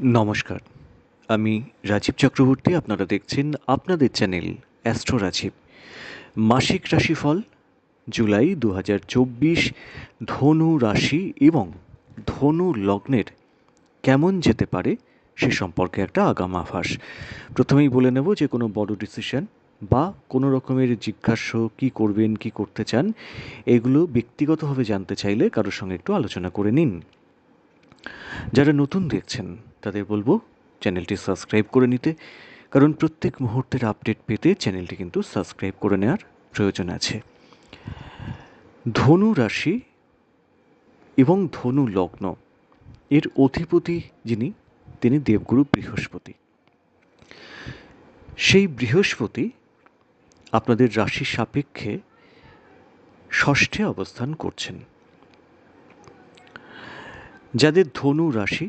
নমস্কার। আমি রাজীব চক্রবর্তী, আপনারা দেখছেন আপনাদের চ্যানেল অ্যাস্ট্রো রাজীব। মাসিক রাশিফল, জুলাই দু হাজার চব্বিশ, ধনু রাশি এবং ধনু লগ্নের কেমন যেতে পারে সে সম্পর্কে একটা আগাম আভাস। প্রথমেই বলে নেব যে কোনো বড় ডিসিশন বা কোনো রকমের জিজ্ঞাস্য কী করবেন, কি করতে চান, এগুলো ব্যক্তিগতভাবে জানতে চাইলে কারোর সঙ্গে একটু আলোচনা করে নিন। যারা নতুন দেখছেন তাদের বলব, চ্যানেলটি সাবস্ক্রাইব করে নিতে, কারণ প্রত্যেক মুহূর্তের আপডেট পেতে চ্যানেলটি কিন্তু সাবস্ক্রাইব করে নেওয়ার প্রয়োজন আছে। ধনু রাশি এবং ধনু লগ্ন, এর অধিপতি যিনি, তিনি দেবগুরু বৃহস্পতি। সেই বৃহস্পতি আপনাদের রাশি সাপেক্ষে ষষ্ঠে অবস্থান করছেন। যাদের ধনু রাশি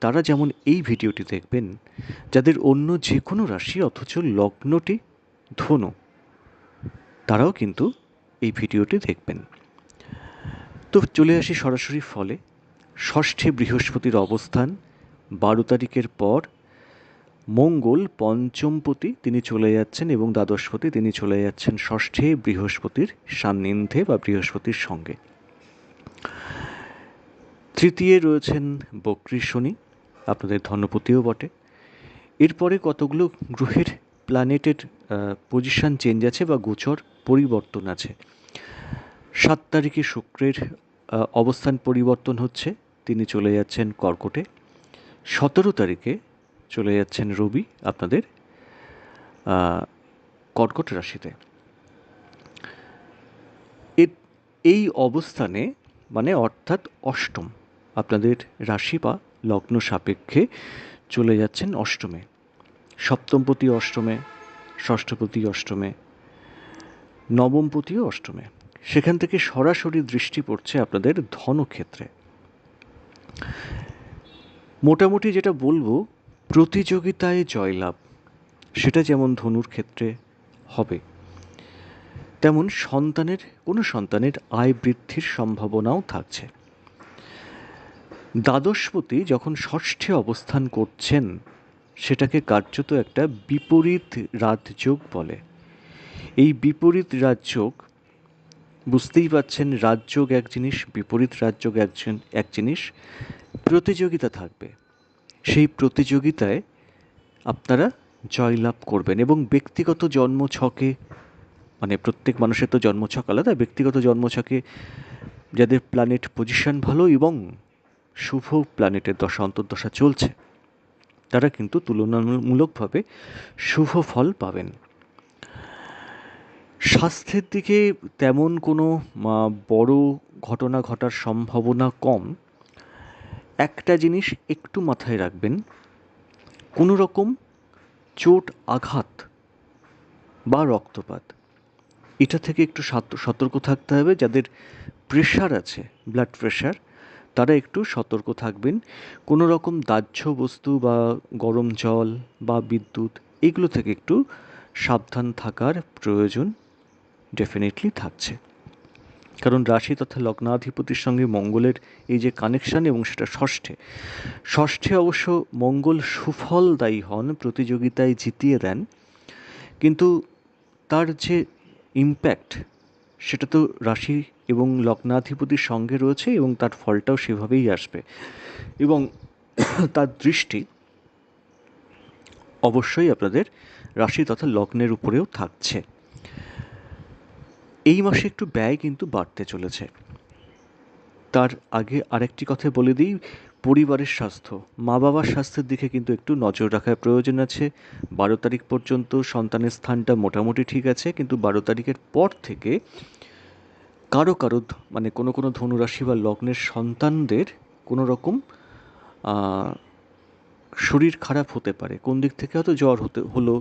তারা যেমন এই ভিডিওটি দেখবেন, যাদের অন্য যে কোনো রাশি অথচ লগ্নটি ধনু, তারাও কিন্তু এই ভিডিওটি দেখবেন। তো চলে আসি সরাসরি ফলে। ষষ্ঠে বৃহস্পতির অবস্থান, বারো তারিখের পর মঙ্গল পঞ্চমপতি তিনি চলে যাচ্ছেন এবং দ্বাদশপতি তিনি চলে যাচ্ছেন ষষ্ঠে বৃহস্পতির সান্নিধ্যে বা বৃহস্পতির সঙ্গে। তৃতীয় রয়েছেন বক্রী শনি। আপনাদের ধনপতিও বটে। এরপরে কতগুলো গ্রহের প্ল্যানেটের পজিশান চেঞ্জ আছে বা গোচর পরিবর্তন আছে? সাত তারিখে শুক্রের অবস্থান পরিবর্তন হচ্ছে, তিনি চলে যাচ্ছেন কর্কটে। সতেরো তারিখে চলে যাচ্ছেন রবি আপনাদের কর্কট রাশিতে। এই অবস্থানে মানে অর্থাৎ অষ্টম আপনাদের রাশি বা লগ্ন সাপেক্ষে চলে যাচ্ছেন অষ্টমে। সপ্তমপতি অষ্টমে, ষষ্ঠপতি অষ্টমে নবমপতিও অষ্টমে। সেখান থেকে সরাসরি দৃষ্টি পড়ছে আপনাদের ধনক্ষেত্রে। মোটামুটি যেটা বলব, প্রতিযোগিতায় জয়লাভ, সেটা যেমন ধনুর ক্ষেত্রে হবে, তেমন সন্তানের, কোনো সন্তানের আয় বৃদ্ধির সম্ভাবনাও থাকছে। দ্বাদশপতি যখন ষষ্ঠে অবস্থান করছেন, সেটাকে কার্যত একটা বিপরীত রাজযোগ বলে। এই বিপরীত রাজযোগ, বুঝতেই পাচ্ছেন রাজযোগ এক জিনিস, বিপরীত রাজযোগ একজন এক জিনিস, প্রতিযোগিতা থাকবে। সেই প্রতিযোগিতায় আপনারা জয়লাভ করবেন এবং ব্যক্তিগত জন্মছকে মানে প্রত্যেক মানুষের তো জন্মছক আলাদা, ব্যক্তিগত জন্মছকে যাদের প্ল্যানেট পজিশন ভালো এবং শুভ প্ল্যানেটের দশা, অন্তর্দশা চলছে। তারা কিন্তু তুলনামূলকভাবে শুভ ফল পাবেন। স্বাস্থ্যের দিকে তেমন কোনো বড় ঘটনা ঘটার সম্ভাবনা কম। একটা জিনিস একটু মাথায় রাখবেন, কোনো রকম চোট, আঘাত বা রক্তপাত, এটা থেকে একটু সতর্ক থাকতে হবে। যাদের প্রেশার আছে ব্লাড প্রেশার তারা একটু সতর্ক থাকবেন। কোনো রকম দাহ্য বস্তু বা গরম জল বা বিদ্যুৎ, এগুলো থেকে একটু সাবধান থাকার প্রয়োজন ডেফিনেটলি থাকছে। কারণ রাশি তথা লগ্নাধিপতির সঙ্গে মঙ্গলের এই যে কানেকশান এবং সেটা ষষ্ঠে ষষ্ঠে অবশ্য মঙ্গল সুফলদায়ী হন, প্রতিযোগিতায় জিতিয়ে দেন। কিন্তু তার যে ইম্প্যাক্ট সেটা তো রাশি এবং লগ্নাধিপতির সঙ্গে রয়েছে এবং তার ফলটাও সেভাবেই আসবে। এবং তার দৃষ্টি অবশ্যই আপনাদের রাশি তথা লগ্নের উপরেও থাকছে। এই মাসে একটু ব্যয় কিন্তু বাড়তে চলেছে। তার আগে আরেকটি কথা বলে দিই পরিবারের স্বাস্থ্য। মা বাবার স্বাস্থ্যের দিকে কিন্তু একটু নজর রাখার প্রয়োজন আছে। বারো তারিখ পর্যন্ত সন্তানের স্থানটা মোটামুটি ঠিক আছে, কিন্তু বারো তারিখের পর থেকে কারও কারও মানে কোনো কোনো ধনুরাশি বা লগ্নের সন্তানদের কোনো রকম শরীর খারাপ হতে পারে। কোন দিক থেকে হয়তো জ্বর হতে, হলো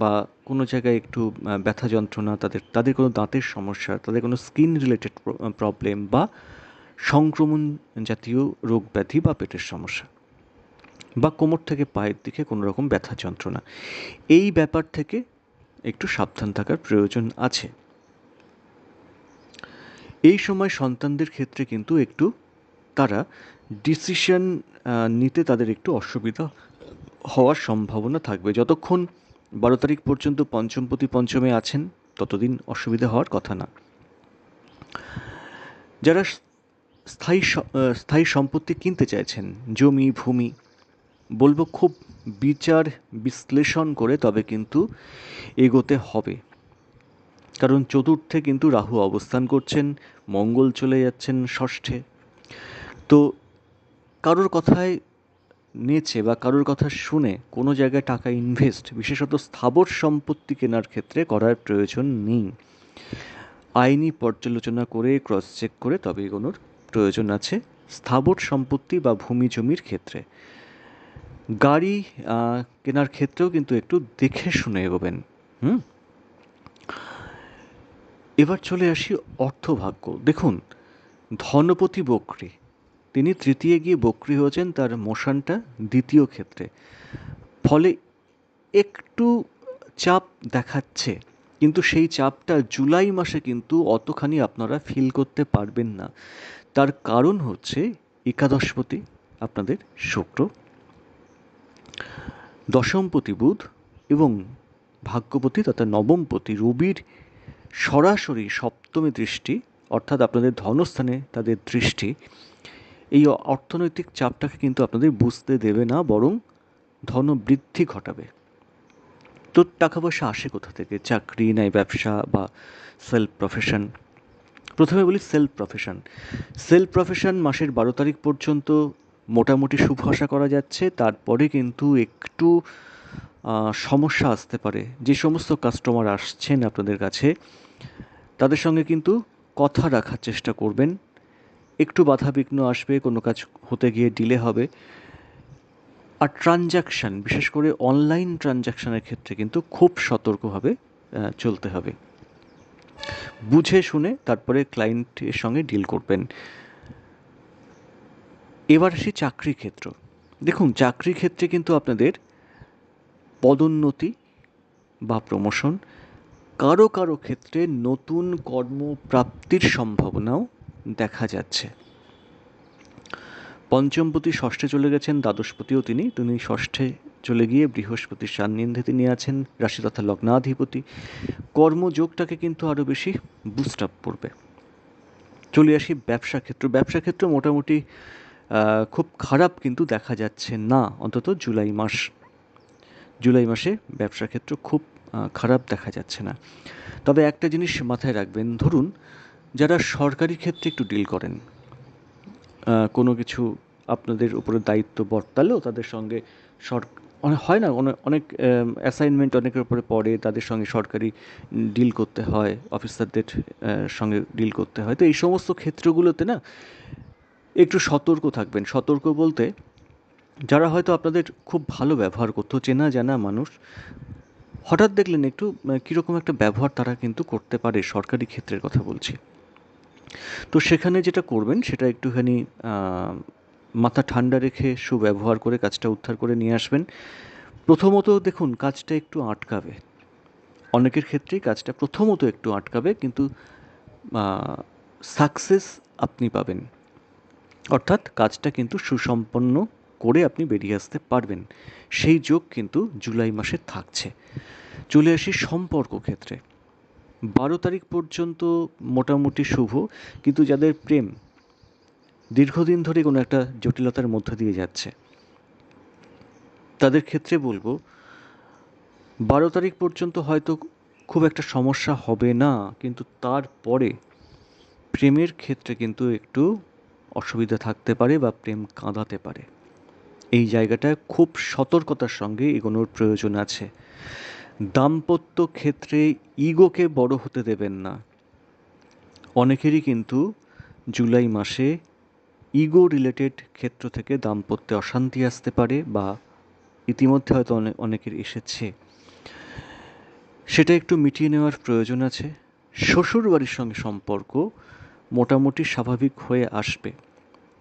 বা কোনো জায়গায় একটু ব্যথা যন্ত্রণা, তাদের তাদের কোনো দাঁতের সমস্যা, তাদের কোনো স্কিন রিলেটেড প্রবলেম বা সংক্রমণ জাতীয় রোগ ব্যাধি বা পেটের সমস্যা বা কোমর থেকে পায়ের দিকে কোনো রকম ব্যথা যন্ত্রণা। এই ব্যাপার থেকে একটু সাবধান থাকার প্রয়োজন আছে। এই সময় সন্তানদের ক্ষেত্রে কিন্তু একটু তারা ডিসিশন নিতে তাদের একটু অসুবিধা হওয়ার সম্ভাবনা থাকবে। যতক্ষণ বারো তারিখ পর্যন্ত পঞ্চমপতি পঞ্চমে আছেন, ততদিন অসুবিধা হওয়ার কথা না। যারা স্থায়ী স্থায়ী সম্পত্তি কিনতে চাইছেন, জমি, ভূমি। বলব খুব বিচার, বিশ্লেষণ করে তবে কিন্তু এগোতে হবে। কারণ চতুর্থে কিন্তু রাহু অবস্থান করছেন, মঙ্গল চলে যাচ্ছেন ষষ্ঠে। তো কারোর কথায় নেচে বা কারোর কথা শুনে কোনো জায়গায় টাকা ইনভেস্ট বিশেষত স্থাবর সম্পত্তি কেনার ক্ষেত্রে করার প্রয়োজন নেই। আইনি পর্যালোচনা করে ক্রস চেক করে তবে এগোনোর প্রয়োজন আছে স্থাবর সম্পত্তি বা ভূমি জমির ক্ষেত্রে। গাড়ি কেনার ক্ষেত্রেও কিন্তু একটু দেখে শুনে এগোবেন, হুম? এবার চলে আসি অর্থভাগ্য। দেখুন, ধনপতি বক্রী, তিনি তৃতীয় গিয়ে বক্রী হয়েছেন তার মোশনটা দ্বিতীয় ক্ষেত্রে। ফলে একটু চাপ দেখাচ্ছে, কিন্তু সেই চাপটা জুলাই মাসে কিন্তু অতখানি আপনারা ফিল করতে পারবেন না। তার কারণ হচ্ছে একাদশপতি, আপনাদের শুক্র। দশমপতি বুধ এবং ভাগ্যপতি তথা নবমপতি রবির সরাসরি সপ্তমী দৃষ্টি, অর্থাৎ আপনাদের ধনস্থানে তাদের দৃষ্টি, এই অর্থনৈতিক চাপটাকে কিন্তু আপনাদের বুঝতে দেবে না, বরং ধন বৃদ্ধি ঘটাবে। তো টাকা পয়সা আসে কোথা থেকে? চাকরি নাই, ব্যবসা বা সেলফ প্রফেশন প্রথমে বলি সেলফ প্রফেশন সেলফ প্রফেশন মাসের বারো তারিখ পর্যন্ত মোটামুটি শুভ আশা করা যাচ্ছে। তারপরে কিন্তু একটু সমস্যা আসতে পারে। যে সমস্ত কাস্টমার আসছেন আপনাদের কাছে, তাদের সঙ্গে কিন্তু কথা রাখার চেষ্টা করবেন। একটু বাধা বিঘ্ন আসবে, কোনো কাজ হতে গিয়ে ডিলে হবে। আর ট্রানজাকশান বিশেষ করে অনলাইন ট্রানজাকশানের ক্ষেত্রে কিন্তু খুব সতর্কভাবে চলতে হবে। বুঝে শুনে তারপরে ক্লায়েন্টের সঙ্গে ডিল করবেন। এবার আসি চাকরি ক্ষেত্র। দেখুন, চাকরি ক্ষেত্রে কিন্তু আপনাদের পদোন্নতি বা প্রমোশন কারও কারও ক্ষেত্রে নতুন কর্মপ্রাপ্তির সম্ভাবনাও দেখা যাচ্ছে। পঞ্চমপতি ষষ্ঠে চলে গেছেন, দ্বাদশপতিও তিনি তিনি ষষ্ঠে চলে গিয়ে বৃহস্পতির সান্নিধ্যে তিনি আছেন, রাশি তথা লগ্নাধিপতি। কর্মযোগটাকে কিন্তু আরও বেশি বুস্ট আপ করবে। চলে আসি ব্যবসা ক্ষেত্র। ব্যবসা ক্ষেত্র মোটামুটি খুব খারাপ কিন্তু দেখা যাচ্ছে না, অন্তত জুলাই মাস। জুলাই মাসে ব্যবসা ক্ষেত্র খুব খারাপ দেখা যাচ্ছে না। তবে একটা জিনিস মাথায় রাখবেন, ধরুন যারা সরকারি ক্ষেত্রে একটু ডিল করেন কোনো কিছু আপনাদের উপরে দায়িত্ব বর্তালেও তাদের সঙ্গে সর অনেক, হয় না, অনেক অ্যাসাইনমেন্ট অনেকের উপরে পড়ে, তাদের সঙ্গে সরকারি ডিল করতে হয় অফিসারদের সঙ্গে ডিল করতে হয়। তো এই সমস্ত ক্ষেত্রগুলোতে না, একটু সতর্ক থাকবেন। সতর্ক বলতে, যারা হয়তো আপনাদের খুব ভালো ব্যবহার করতো, চেনা জানা মানুষ, হঠাৎ দেখলেন একটু কীরকম একটা ব্যবহার তারা কিন্তু করতে পারে, সরকারি ক্ষেত্রের কথা বলছি। তো সেখানে যেটা করবেন, সেটা একটুখানি মাথা ঠান্ডা রেখে সুব্যবহার করে কাজটা উদ্ধার করে নিয়ে আসবেন। প্রথমত দেখুন, কাজটা একটু আটকাবে। অনেকের ক্ষেত্রেই কাজটা প্রথমত একটু আটকাবে, কিন্তু সাকসেস আপনি পাবেন। অর্থাৎ কাজটা কিন্তু সুসম্পন্ন করে আপনি বেরিয়ে আসতে পারবেন। সেই যোগ কিন্তু জুলাই মাসে থাকছে। চলে আসি সম্পর্ক ক্ষেত্রে। বারো তারিখ পর্যন্ত মোটামুটি শুভ, কিন্তু যাদের প্রেম দীর্ঘদিন ধরে কোনো একটা জটিলতার মধ্য দিয়ে যাচ্ছে। তাদের ক্ষেত্রে বলব, বারো তারিখ পর্যন্ত হয়তো খুব একটা সমস্যা হবে না, কিন্তু তারপরে প্রেমের ক্ষেত্রে কিন্তু একটু অসুবিধা থাকতে পারে বা প্রেম কাঁদাতে পারে। এই জায়গাটায় খুব সতর্কতার সঙ্গে এগোনোর প্রয়োজন আছে। দাম্পত্য ক্ষেত্রে ইগোকে বড় হতে দেবেন না। অনেকেরই কিন্তু জুলাই মাসে ইগো রিলেটেড ক্ষেত্র থেকে দাম্পত্যে অশান্তি আসতে পারে বা ইতিমধ্যে হয়তো অনেক অনেকের এসেছে। সেটা একটু মিটিয়ে নেওয়ার প্রয়োজন আছে। শ্বশুর বাড়ির সঙ্গে সম্পর্ক মোটামুটি স্বাভাবিক হয়ে আসবে।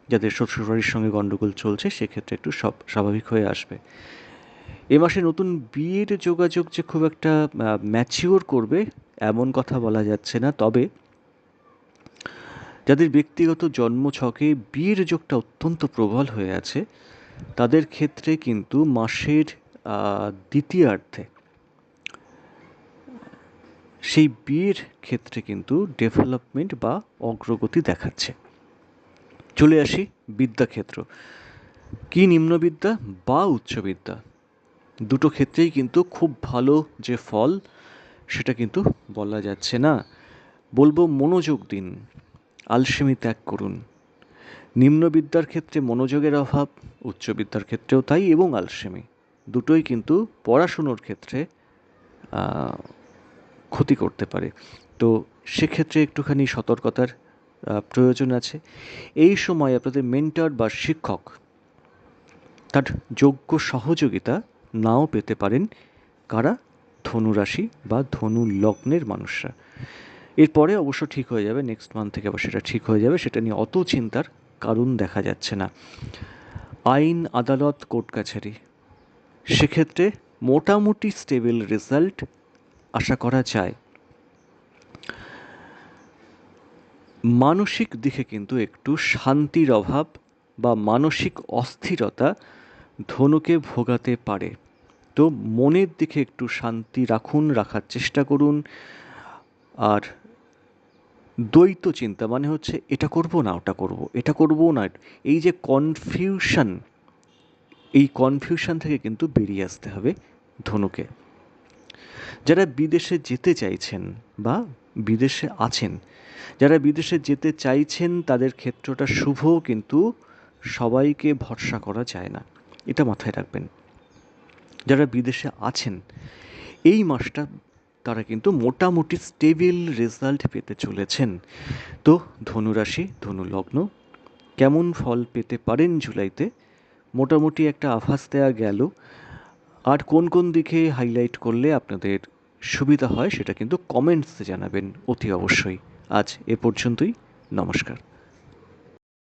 যাদের শ্বশুরবাড়ির সঙ্গে গণ্ডগোল চলছে, সেক্ষেত্রে একটু সব স্বাভাবিক হয়ে আসবে। এ মাসে নতুন বিয়ের যোগাযোগ যে খুব একটা ম্যাচিওর করবে, এমন কথা বলা যাচ্ছে না। তবে যাদের ব্যক্তিগত জন্মছকে বিয়ের যোগটা অত্যন্ত প্রবল হয়ে আছে, তাদের ক্ষেত্রে কিন্তু মাসের দ্বিতীয়ার্ধে সেই বিয়ের ক্ষেত্রে কিন্তু ডেভেলপমেন্ট বা অগ্রগতি দেখাচ্ছে। চলে আসি বিদ্যাক্ষেত্র। কি নিম্নবিদ্যা বা উচ্চবিদ্যা? দুটো ক্ষেত্রেই কিন্তু খুব ভালো যে ফল, সেটা কিন্তু বলা যাচ্ছে না। বলব মনোযোগ দিন। আলসেমি ত্যাগ করুন। নিম্নবিদ্যার ক্ষেত্রে মনোযোগের অভাব, উচ্চবিদ্যার ক্ষেত্রেও তাই এবং আলসেমি। দুটোই কিন্তু পড়াশুনোর ক্ষেত্রে ক্ষতি করতে পারে। তো সেক্ষেত্রে একটুখানি সতর্কতার প্রয়োজন আছে। এই সময় আপনাদের মেন্টার বা শিক্ষক তার যোগ্য সহযোগিতা নাও পেতে পারেন। কারা? ধনুরাশি বা ধনু লগ্নের মানুষরা। এরপরে অবশ্য ঠিক হয়ে যাবে নেক্সট মান্থ থেকে আবার সেটা ঠিক হয়ে যাবে, সেটা নিয়ে অত চিন্তার কারণ দেখা যাচ্ছে না। আইন, আদালত, কোর্ট কাছারি। সেক্ষেত্রে মোটামুটি স্টেবল রেজাল্ট আশা করা যায়। মানসিক দিকে কিন্তু একটু শান্তির অভাব বা মানসিক অস্থিরতা ধনুকে ভোগাতে পারে। তো মনের দিকে একটু শান্তি রাখুন, রাখার চেষ্টা করুন। আর দ্বৈত চিন্তা মানে হচ্ছে, এটা করব না, ওটা করব। এটা করব না। এই যে কনফিউশন এই কনফিউশন থেকে কিন্তু বেরিয়ে আসতে হবে ধনুকে। যারা বিদেশে যেতে চাইছেন বা বিদেশে আছেন, যারা বিদেশে যেতে চাইছেন, তাদের ক্ষেত্রটা শুভ, কিন্তু সবাইকে ভরসা করা যায় না। এটা মাথায় রাখবেন। যারা বিদেশে আছেন, এই মাসটা তারা কিন্তু মোটামুটি স্টেবিল রেজাল্ট পেতে চলেছেন। তো ধনুরাশি ধনু লগ্ন, কেমন ফল পেতে পারেন জুলাইতে? মোটামুটি একটা আভাস দেওয়া গেল। আর কোন কোন দিকে হাইলাইট করলে আপনাদের সুবিধা হয় সেটা কিন্তু কমেন্টসে জানাবেন অতি অবশ্যই। আজ এ পর্যন্তই, নমস্কার।